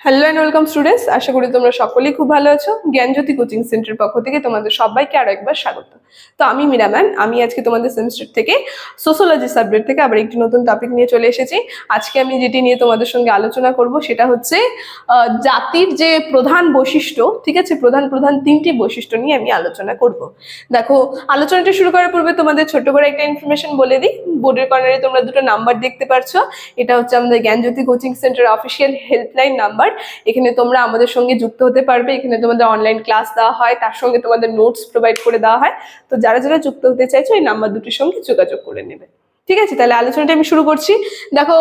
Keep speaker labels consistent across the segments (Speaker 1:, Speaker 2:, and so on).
Speaker 1: Hello and welcome students আশা করি তোমরা সকলেই খুব ভালো আছো। জ্ঞানজ্যোতি কোচিং সেন্টারের পক্ষ থেকে তোমাদের সবাইকে আরও একবার স্বাগত। তো আমি মীরা ম্যাম, আমি আজকে তোমাদের সেমিস্টার থেকে সোশ্যোলজি সাবজেক্ট থেকে আবার একটি নতুন টপিক নিয়ে চলে এসেছি। আজকে আমি যেটি নিয়ে তোমাদের সঙ্গে আলোচনা করব সেটা হচ্ছে জাতির যে প্রধান বৈশিষ্ট্য, ঠিক আছে? প্রধান প্রধান তিনটি বৈশিষ্ট্য নিয়ে আমি আলোচনা করব। দেখো, আলোচনাটা শুরু করার পূর্বে তোমাদের ছোট করে একটা ইনফরমেশন বলে দিই। বোর্ডের কর্নারে তোমরা দুটো নাম্বার দেখতে পারছ। এটা হচ্ছে আমাদের Gyanjyoti coaching centre official helpline number এখানে তোমরা আমাদের সঙ্গে যুক্ত হতে পারবে। এখানে তোমাদের অনলাইন ক্লাস দেওয়া হয়, তার সঙ্গে তোমাদের নোটস প্রোভাইড করে দেওয়া হয়। তো যারা যারা যুক্ত হতে চাইছো, এই নাম্বার দুটির সঙ্গে যোগাযোগ করে নেবে। ঠিক আছে? তাহলে আলোচনাটা আমি শুরু করছি। দেখো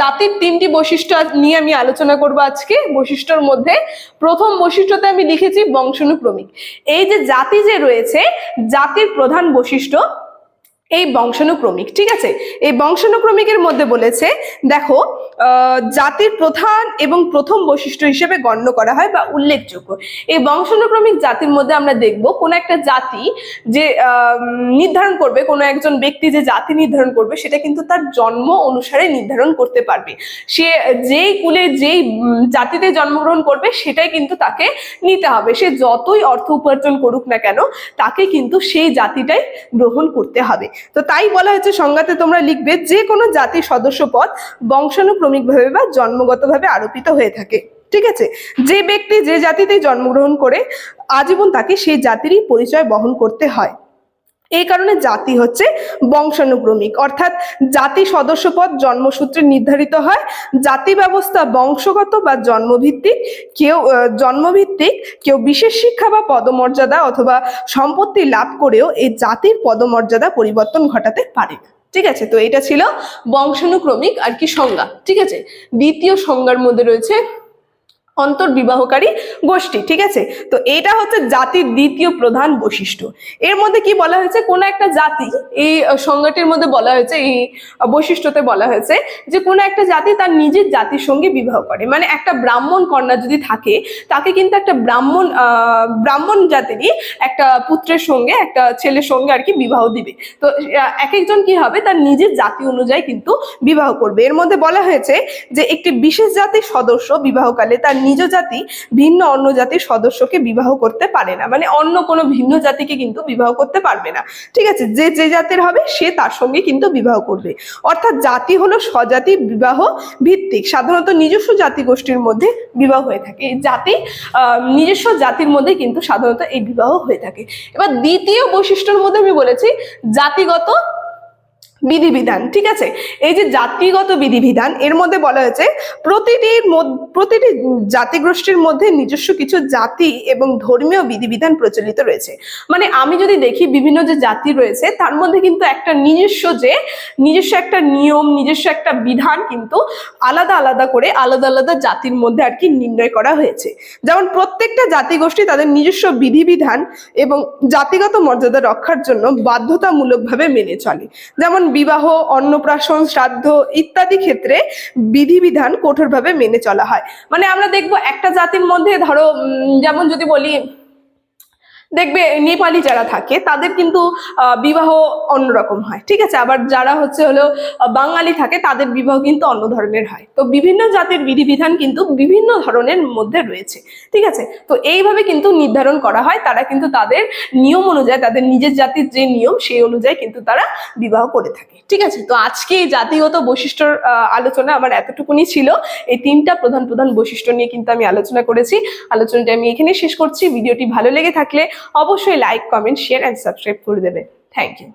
Speaker 1: জাতির তিনটি বৈশিষ্ট্য নিয়ে আমি আলোচনা করব আজকে। বৈশিষ্ট্যর মধ্যে প্রথম বৈশিষ্ট্যতে আমি লিখেছি বংশানুক্রমিক। এই যে জাতি যে রয়েছে, জাতির প্রধান বৈশিষ্ট্য এই বংশানুক্রমিক, ঠিক আছে? এই বংশানুক্রমিকের মধ্যে বলেছে, দেখো জাতির প্রধান এবং প্রথম বৈশিষ্ট্য হিসেবে গণ্য করা হয় বা উল্লেখযোগ্য। এই বংশানুক্রমিক জাতির মধ্যে আমরা দেখব, কোন একটা জাতি যে নির্ধারণ করবে, কোনো একজন ব্যক্তি যে জাতি নির্ধারণ করবে, সেটা কিন্তু তার জন্ম অনুসারে নির্ধারণ করতে পারবে। সে যেই কুলে যেই জাতিতে জন্মগ্রহণ করবে, সেটাই কিন্তু তাকে নিতে হবে। সে যতই অর্থ উপার্জন করুক না কেন, তাকে কিন্তু সেই জাতিটাই গ্রহণ করতে হবে। তো তাই বলা হয়েছে, সংজ্ঞাতে তোমরা লিখবে যে কোনো জাতির সদস্য পদ বংশানুক্রমিকভাবে বা জন্মগতভাবে আরোপিত হয়ে থাকে। ঠিক আছে? যে ব্যক্তি যে জাতিতে জন্মগ্রহণ করে, আজীবন তাকে সেই জাতিরই পরিচয় বহন করতে হয়। এই কারণে জাতি হচ্ছে বংশানুক্রমিক অর্থাৎ জাতি সদস্যপদ জন্মসূত্রে নির্ধারিত হয়, জাতি ব্যবস্থা বংশগত বা জন্মভিত্তিক, কেউ জন্মভিত্তিক, কেউ বিশেষ শিক্ষা বা পদমর্যাদা অথবা সম্পত্তি লাভ করেও এই জাতির পদমর্যাদা পরিবর্তন ঘটাতে পারে। ঠিক আছে, তো এটা ছিল বংশানুক্রমিক আর কি সংজ্ঞা ঠিক আছে, দ্বিতীয় সংজ্ঞার মধ্যে রয়েছে অন্তর্বিবাহকারী গোষ্ঠী, ঠিক আছে? তো এটা হচ্ছে জাতির দ্বিতীয় প্রধান বৈশিষ্ট্য। এর মধ্যে কি বলা হয়েছে? কোন একটা জাতি, এই সংজ্ঞাটির মধ্যে বলা হয়েছে, এই বৈশিষ্ট্যতে বলা হয়েছে যে কোন একটা জাতি তার নিজের জাতির সঙ্গে বিবাহ করে। মানে একটা ব্রাহ্মণ কন্যা যদি থাকে, তাকে কিন্তু একটা ব্রাহ্মণ ব্রাহ্মণ জাতিরই একটা পুত্রের সঙ্গে, একটা ছেলের সঙ্গে আর কি বিবাহ দিবে। তো এক একজন কি হবে? তার নিজের জাতি অনুযায়ী কিন্তু বিবাহ করবে। এর মধ্যে বলা হয়েছে যে একটি বিশেষ জাতির সদস্য বিবাহকালে তার নিজ জাতি ভিন্ন অন্য জাতির সদস্যকে বিবাহ করতে পারে না। মানে অন্য কোনো ভিন্ন জাতিকে কিন্তু বিবাহ করতে পারবে না। ঠিক আছে? যে যে জাতের হবে, সে তার সঙ্গে কিন্তু বিবাহ করবে। অর্থাৎ জাতি হলো স্বজাতি বিবাহ ভিত্তিক। সাধারণত নিজস্ব জাতি গোষ্ঠীর মধ্যে বিবাহ হয়ে থাকে। এই জাতি নিজস্ব জাতির মধ্যে কিন্তু সাধারণত এই বিবাহ হয়ে থাকে। এবার দ্বিতীয় বৈশিষ্ট্যের মধ্যে আমি বলেছি, জাতিগত বিধিবিধান, ঠিক আছে? এই যে জাতিগত বিধিবিধান, এর মধ্যে বলা হয়েছে প্রতিটির প্রতিটি জাতিগোষ্ঠীর মধ্যে নিজস্ব কিছু জাতি এবং ধর্মীয় বিধিবিধান প্রচলিত রয়েছে। মানে আমি যদি দেখি বিভিন্ন যে জাতি রয়েছে, তার মধ্যে কিন্তু একটা নিজস্ব যে, নিজস্ব একটা নিয়ম, নিজস্ব একটা বিধান কিন্তু আলাদা আলাদা করে আলাদা আলাদা জাতির মধ্যে আর কি নির্ণয় করা হয়েছে। যেমন প্রত্যেকটা জাতিগোষ্ঠী তাদের নিজস্ব বিধিবিধান এবং জাতিগত মর্যাদা রক্ষার জন্য বাধ্যতামূলকভাবে মেনে চলে। যেমন বিবাহ, অন্নপ্রাশন, শ্রাদ্ধ ইত্যাদি ক্ষেত্রে বিধিবিধান কঠোরভাবে মেনে চলা হয়। মানে আমরা দেখব একটা জাতির মধ্যে ধরো যেমন যদি বলি দেখবে নেপালি যারা থাকে, তাদের কিন্তু বিবাহ অন্যরকম হয়। ঠিক আছে? আবার যারা হচ্ছে হলো বাঙালি থাকে, তাদের বিবাহ কিন্তু অন্য ধরনের হয়। তো বিভিন্ন জাতির বিধিবিধান কিন্তু বিভিন্ন ধরনের মধ্যে রয়েছে। ঠিক আছে? তো এইভাবে কিন্তু নির্ধারণ করা হয়। তারা কিন্তু তাদের নিয়ম অনুযায়ী, তাদের নিজের জাতির যে নিয়ম, সেই অনুযায়ী কিন্তু তারা বিবাহ করে থাকে। ঠিক আছে? তো আজকে এই জাতিগত বৈশিষ্ট্যর আলোচনা আমার এতটুকুনি ছিল। এই তিনটা প্রধান প্রধান বৈশিষ্ট্য নিয়ে কিন্তু আমি আলোচনা করেছি। আলোচনাটা আমি এখানে শেষ করছি। ভিডিওটি ভালো লেগে থাকলে অবশ্যই like comment share and subscribe করে দেবে। Thank you